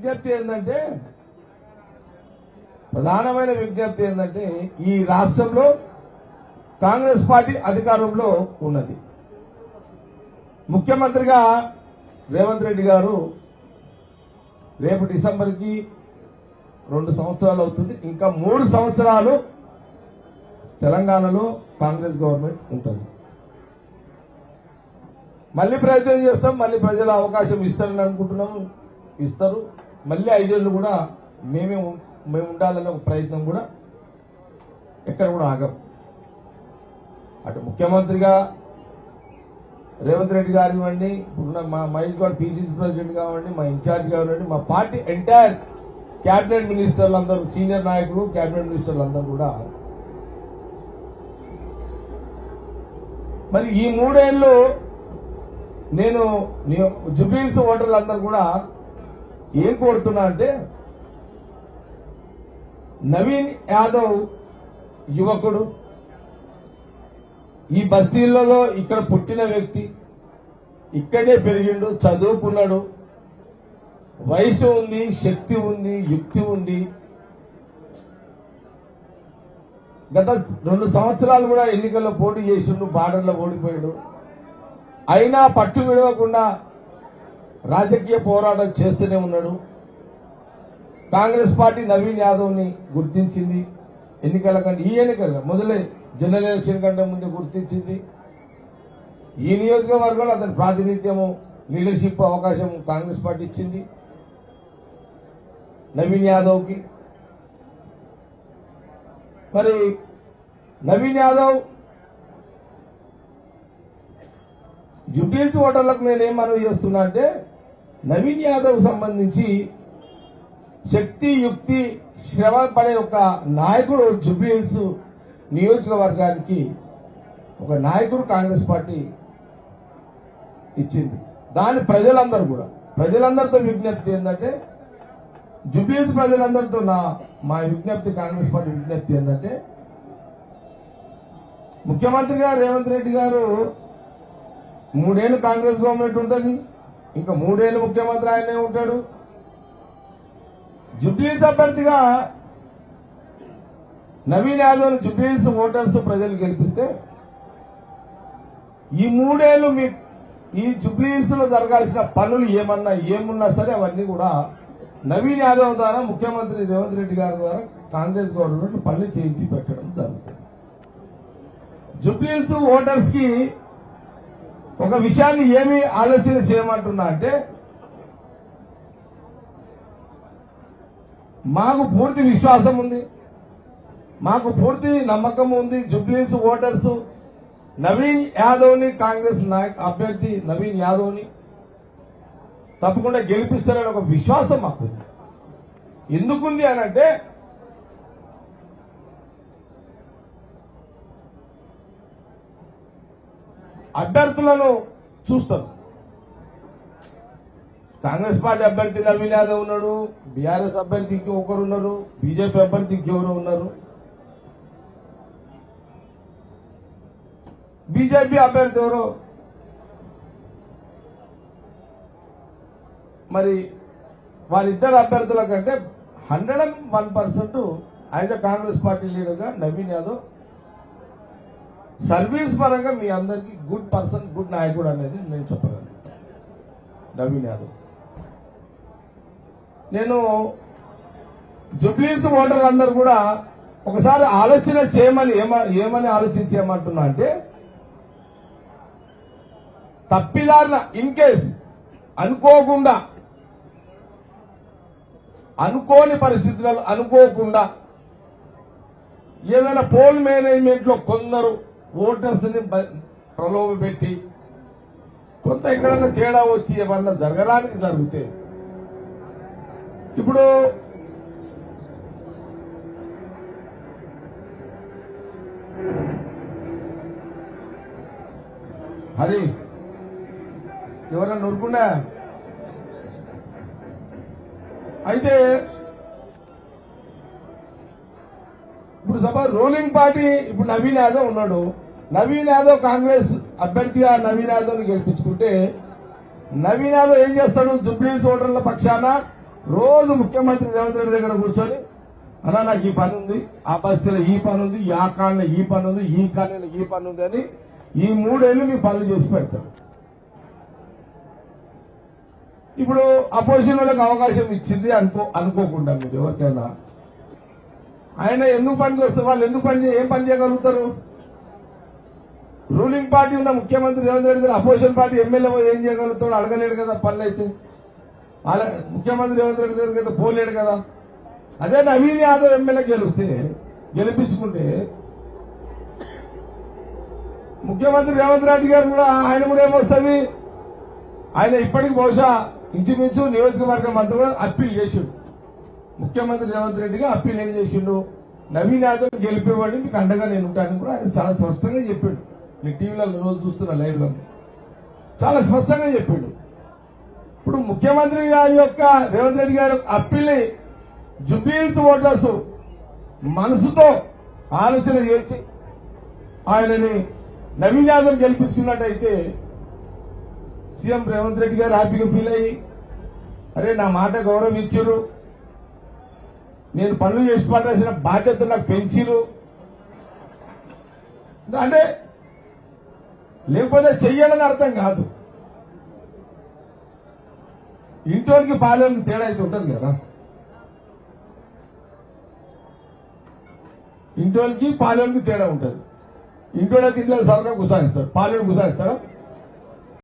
విజ్ఞప్తి ఏంటంటే ప్రధానమైన విజ్ఞప్తి ఏంటంటే ఈ రాష్ట్రంలో కాంగ్రెస్ పార్టీ అధికారంలో ఉన్నది. ముఖ్యమంత్రిగా రేవంత్ రెడ్డి గారు రేపు డిసెంబర్కి రెండు సంవత్సరాలు అవుతుంది. ఇంకా మూడు సంవత్సరాలు తెలంగాణలో కాంగ్రెస్ గవర్నమెంట్ ఉంటుంది. మళ్ళీ ప్రయత్నం చేస్తాం. మళ్ళీ ప్రజల అవకాశం ఇస్తారని అనుకుంటున్నాము ఇస్తారు. మళ్ళీ ఐదేళ్ళు కూడా మేమే మేము ఉండాలనే ఒక ప్రయత్నం కూడా ఎక్కడ కూడా ఆగం. అటు ముఖ్యమంత్రిగా రేవంత్ రెడ్డి గారు ఇవ్వండి ఇప్పుడున్న మా మహేష్ గౌడ్ పీసీసీ ప్రెసిడెంట్ కావండి మా ఇన్ఛార్జ్ కానివ్వండి మా పార్టీ ఎంటైర్ క్యాబినెట్ మినిస్టర్లు అందరూ సీనియర్ నాయకులు క్యాబినెట్ మినిస్టర్లు అందరూ కూడా మరి ఈ మూడేళ్ళు నేను జుబ్లీన్స్ ఓటర్లు అందరూ కూడా ఏం కోరుతున్నా అంటే నవీన్ యాదవ్ యువకుడు ఈ బస్తీలలో ఇక్కడ పుట్టిన వ్యక్తి ఇక్కడే పెరిగిండు చదువుకున్నాడు వయసు ఉంది శక్తి ఉంది యుక్తి ఉంది. గత రెండు సంవత్సరాలు కూడా ఎన్నికల్లో పోటీ చేసిండు బార్డర్లో ఓడిపోయాడు. అయినా పట్టు విడవకుండా రాజకీయ పోరాటం చేస్తూనే ఉన్నాడు. కాంగ్రెస్ పార్టీ నవీన్ యాదవ్ని గుర్తించింది. ఎన్నికల కంటే ఈ ఎన్నికల మొదలై జనరల్ ఎలక్షన్ కంటే ముందు గుర్తించింది. ఈ నియోజకవర్గంలో అతని ప్రాతినిధ్యము లీడర్షిప్ అవకాశం కాంగ్రెస్ పార్టీ ఇచ్చింది. నవీన్ యాదవ్కి. మరి నవీన్ యాదవ్ జుబ్లీస్ ఓటర్లకు నేనేం మనవి చేస్తున్నా అంటే నవీన్ యాదవ్ సంబంధించి శక్తి యుక్తి శ్రమ పడే ఒక నాయకుడు జుబ్లీహిల్స్ నియోజకవర్గానికి ఒక నాయకుడు కాంగ్రెస్ పార్టీ ఇచ్చింది. దాని ప్రజలందరూ కూడా. ప్రజలందరితో విజ్ఞప్తి ఏంటంటే జుబ్లీహిల్స్ ప్రజలందరితో నా మా విజ్ఞప్తి కాంగ్రెస్ పార్టీ విజ్ఞప్తి ఏంటంటే ముఖ్యమంత్రిగా రేవంత్ రెడ్డి గారు మూడేళ్ళు కాంగ్రెస్ గవర్నమెంట్ ఉంటుంది. ఇంకా మూడేళ్ళు ముఖ్యమంత్రి ఆయనే ఉంటాడు. జుబ్లీస్ అభ్యర్థిగా నవీన్ యాదవ్ జుబ్లీస్ ఓటర్స్ ప్రజలు గెలిపిస్తే ఈ మూడేళ్ళు మీ ఈ జుబ్లీస్లో జరగాల్సిన పనులు ఏమన్నా ఏమున్నా సరే అవన్నీ కూడా నవీన్ యాదవ్ ద్వారా ముఖ్యమంత్రి రేవంత్ రెడ్డి గారి ద్వారా కాంగ్రెస్ గవర్నమెంట్ పనులు చేయించి పెట్టడం జరుగుతుంది. జుబ్లీస్ ఓటర్స్కి ఒక విషయాన్ని ఏమి ఆలోచన చేయమంటున్నా అంటే మాకు పూర్తి విశ్వాసం ఉంది మాకు పూర్తి నమ్మకం ఉంది జుబ్లీస్ ఓటర్స్ నవీన్ యాదవ్ని కాంగ్రెస్ నాయక అభ్యర్థి నవీన్ యాదవ్ని తప్పకుండా గెలిపిస్తారని ఒక విశ్వాసం మాకు ఉంది. ఎందుకుంది అని అంటే అభ్యర్థులను చూస్తారు. కాంగ్రెస్ పార్టీ అభ్యర్థి నవీన్ యాదవ్ ఉన్నాడు బీఆర్ఎస్ అభ్యర్థి ఇంకొకరు ఉన్నారు బీజేపీ అభ్యర్థి ఇంకెవరు ఉన్నారు? బీజేపీ అభ్యర్థి ఎవరు? మరి వాళ్ళిద్దరు అభ్యర్థుల కంటే హండ్రెడ్ అండ్ వన్ పర్సెంట్ ఆయన కాంగ్రెస్ పార్టీ లీడర్గా నవీన్ యాదవ్ సర్వీస్ పరంగా మీ అందరికీ గుడ్ పర్సన్ గుడ్ నాయకుడు అనేది నేను చెప్పగలను. నవీన్ యాదవ్. నేను జుబ్లీస్ ఓటర్లు అందరూ కూడా ఒకసారి ఆలోచన చేయమని ఏమ- ఏమని ఆలోచించేయమంటున్నా అంటే తప్పిదారిన ఇన్ కేస్ అనుకోకుండా అనుకోని పరిస్థితులలో అనుకోకుండా ఏదైనా పోల్ మేనేజ్మెంట్లో కొందరు ఓటర్స్ని ప్రలోభ పెట్టి కొంత ఎక్కడన్నా తేడా వచ్చి ఏమన్నా జరగడానికి జరిగితే ఇప్పుడు హరి ఎవరన్నా నూరుకున్నా అయితే ఇప్పుడు సభ రూలింగ్ పార్టీ ఇప్పుడు నవీన్ యాదవ్ ఉన్నాడు. నవీన్ యాదవ్ కాంగ్రెస్ అభ్యర్థిగా నవీన్ యాదవ్ని గెలిపించుకుంటే నవీన్ యాదవ్ ఏం చేస్తాడు? జుబ్లీ ఓటర్ల పక్షాన రోజు ముఖ్యమంత్రి రేవంత్ రెడ్డి దగ్గర కూర్చొని అన్నా నాకు ఈ పని ఉంది. ఆ పరిస్థితిలో ఈ పని ఉంది. ఆ కాలనీలో ఈ పని ఉంది. ఈ కాలనీలో ఈ పని ఉంది అని ఈ మూడేళ్ళు మీ పనులు చేసి పెడతాడు. ఇప్పుడు అపోజిషన్ వాళ్ళకి అవకాశం ఇచ్చింది అనుకో అనుకోకుండా మీరు ఎవరికైనా. ఆయన ఎందుకు పనికి వస్తే వాళ్ళు ఎందుకు పని ఏం పని చేయగలుగుతారు? రూలింగ్ పార్టీ ఉన్న ముఖ్యమంత్రి రేవంత్ రెడ్డి గారు అపోజిషన్ పార్టీ ఎమ్మెల్యే పోయి ఏం చేయగలుగుతాడు? అడగలేడు కదా పనులు అయితే. వాళ్ళ ముఖ్యమంత్రి రేవంత్ రెడ్డి గారికి అయితే పోలేడు కదా. అదే నవీన్ యాదవ్ ఎమ్మెల్యే గెలిస్తే గెలిపించుకుంటే ముఖ్యమంత్రి రేవంత్ రెడ్డి గారు కూడా ఆయన కూడా ఏమొస్తుంది? ఆయన ఇప్పటికి బహుశా ఇంచుమించు నియోజకవర్గం అంతా కూడా అప్పీల్ చేసిండు. ముఖ్యమంత్రి రేవంత్ రెడ్డిగా అప్పీల్ ఏం చేసిండు? నవీన్ యాదవ్ గెలిపేవాడిని మీకు అండగా నేను ఉంటానని కూడా ఆయన చాలా స్పష్టంగా చెప్పాడు. మీ టీవీలలో రోజు చూస్తున్న లైవ్లో చాలా స్పష్టంగా చెప్పాడు. ఇప్పుడు ముఖ్యమంత్రి గారి యొక్క రేవంత్ రెడ్డి గారి యొక్క అప్పీల్ని జుబిల్స్ ఓటర్స్ మనసుతో ఆలోచన చేసి ఆయనని నవీన్ యాదవ్ గెలిపించుకున్నట్టయితే సీఎం రేవంత్ రెడ్డి గారు హ్యాపీగా ఫీల్ అయ్యి అరే నా మాట గౌరవం ఇచ్చారు నేను పనులు చేసి పడాల్సిన బాధ్యత నాకు పెంచిరు అంటే లేకపోతే చెయ్యాలని అర్థం కాదు. ఇంటోనికి పాలనకి తేడా అయితే ఉంటుంది కదా. ఇంటోనికి పాలనకి తేడా ఉంటుంది. ఇంటోడైతే ఇంట్లో సరదా గుసాయిస్తాడు పాలన గుసాయిస్తాడా